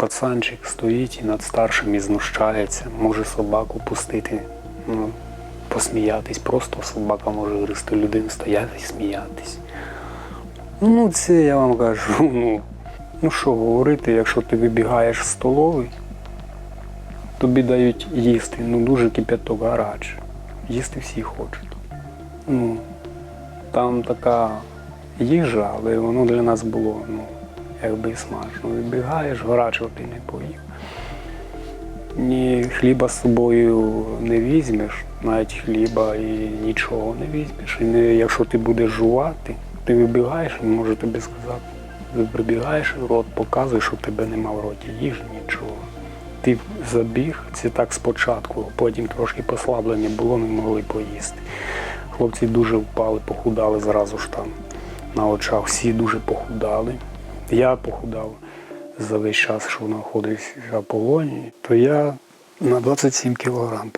пацанчик стоїть і над старшим і знущається, може собаку пустити, ну, посміятись. Просто собака може вирости людину стояти і сміятись. Ну, це я вам кажу, ну, ну що говорити, якщо ти вибігаєш з столової, тобі дають їсти, ну дуже кипяток гарячий. Їсти всі хочуть. Ну, там така їжа, але воно для нас було, ну, якби смачно. Вибігаєш, гарячого ти не поїв. Ні хліба з собою не візьмеш, навіть хліба і нічого не візьмеш. І не, якщо ти будеш жувати, ти вибігаєш, він може тобі сказати. Ти прибігаєш, рот показуєш, що в тебе нема в роті їжі, нічого. Ти забіг, це так спочатку, потім трошки послаблення було, не могли поїсти. Хлопці дуже впали, похудали зразу ж там на очах. Всі дуже похудали. Я похудав за весь час, що знаходився в полоні, то я на 27 кілограм